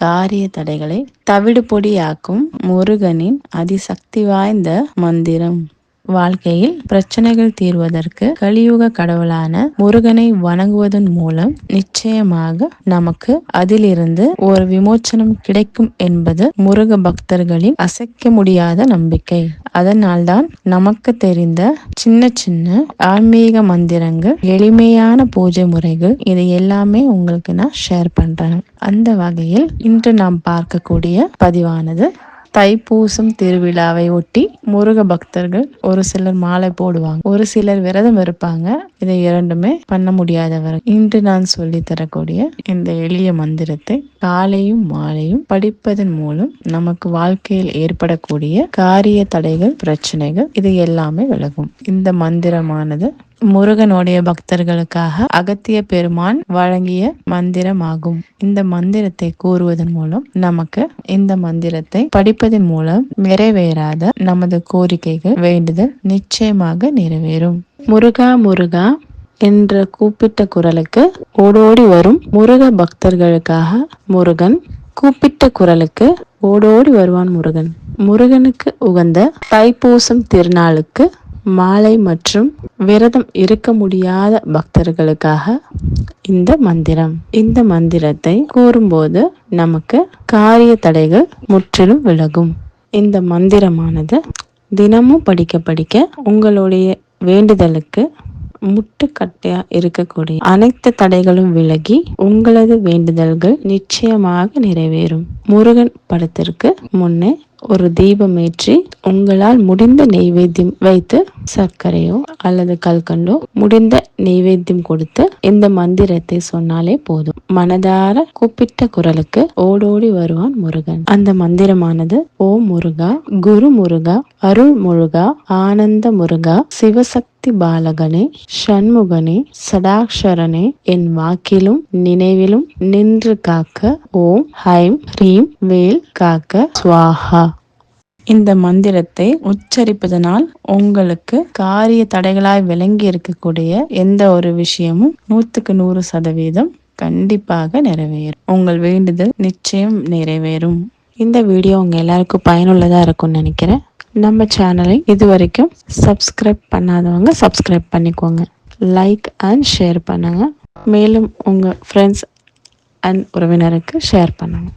காரிய தடைகளை தவிடு பொடியாக்கும் முருகனின் அதிசக்தி வாய்ந்த மந்திரம். வாழ்க்கையில் பிரச்சனைகள் தீர்வதற்கு கலியுக கடவுளான முருகனை வணங்குவதன் மூலம் நிச்சயமாக நமக்கு அதிலிருந்து ஒரு விமோச்சனம் கிடைக்கும் என்பது முருக பக்தர்களின் அசைக்க முடியாத நம்பிக்கை. அதனால்தான் நமக்கு தெரிந்த சின்ன சின்ன ஆன்மீக மந்திரங்கள் எளிமையான பூஜை முறைகள் இது எல்லாமே உங்களுக்கு நான் ஷேர் பண்றேன். அந்த வகையில் இன்று நாம் பார்க்கக்கூடிய பதிவானது தைப்பூசம் திருவிழாவை ஒட்டி முருக பக்தர்கள் ஒரு சிலர் மாலை போடுவாங்க. ஒரு சிலர் விரதம் இருப்பாங்க. இதை இரண்டுமே பண்ண முடியாதவர். இன்று நான் சொல்லி தரக்கூடிய இந்த எளிய மந்திரத்தை காலையும் மாலையும் படிப்பதன் மூலம் நமக்கு வாழ்க்கையில் ஏற்படக்கூடிய காரிய தடைகள் பிரச்சனைகள் இது எல்லாமே விலகும். இந்த மந்திரமானது முருகனுடைய பக்தர்களுக்காக அகத்திய பெருமான் வழங்கிய மந்திரமாகும். இந்த மந்திரத்தை கூறுவதன் மூலம் நமக்கு இந்த மந்திரத்தை படிப்பதன் மூலம் நிறைவேறாத நமது கோரிக்கைகள் வேண்டுதல் நிச்சயமாக நிறைவேறும். முருகா முருகா என்ற கூப்பிட்ட குரலுக்கு ஓடோடி வரும் முருக பக்தர்களுக்காக முருகன் கூப்பிட்ட குரலுக்கு ஓடோடி வருவான் முருகன். முருகனுக்கு உகந்த தைப்பூசம் திருநாளுக்கு மாலை மற்றும் விரதம் இருக்க முடியாத பக்தர்களுக்காக இந்த மந்திரம். இந்த மந்திரத்தை கூறும்போது நமக்கு காரிய தடைகள் முற்றிலும் விலகும். இந்த மந்திரமானது தினமும் படிக்க படிக்க உங்களுடைய வேண்டுதலுக்கு முட்டுக்கட்டையா இருக்கக்கூடிய அனைத்து தடைகளும் விலகி உங்களது வேண்டுதல்கள் நிச்சயமாக நிறைவேறும். முருகன் படத்திற்கு முன்னே ஒரு தீபம் ஏற்றி உங்களால் முடிந்த நெய்வேத்தியம் வைத்து சர்க்கரையோ அல்லது கல்கண்டோ முடிந்த நெய்வேத்தியம் கொடுத்து இந்த மந்திரத்தை சொன்னாலே போதும். மனதார கூப்பிட்ட குரலுக்கு ஓடோடி வருவான் முருகன். அந்த மந்திரமானது ஓ முருகா குரு முருகா அருள் முருகா ஆனந்த முருகா சிவசக்தி பாலகனே சண்முகனே சடாக்ஷரனே என் வாக்கிலும் நினைவிலும் நின்று காக்க ஓம் ஹைம் ரீம் வேல் காக்க சுவாஹா இந்த மந்திரத்தை உச்சரிப்பதனால் உங்களுக்கு காரிய தடைகளாய் விளங்கி இருக்கக்கூடிய எந்த ஒரு விஷயமும் நூத்துக்கு நூறு சதவீதம் கண்டிப்பாக நிறைவேறும். உங்கள் வேண்டுதல் நிச்சயம் நிறைவேறும். இந்த வீடியோ உங்க எல்லாருக்கும் பயனுள்ளதா இருக்கும்னு நினைக்கிறேன். நம்ம சேனலை இது வரைக்கும் சப்ஸ்கிரைப் பண்ணாதவங்க சப்ஸ்கிரைப் பண்ணிக்கோங்க. லைக் அண்ட் ஷேர் பண்ணுங்க. மேலும் உங்கள் ஃப்ரெண்ட்ஸ் அண்ட் உறவினருக்கு ஷேர் பண்ணுங்க.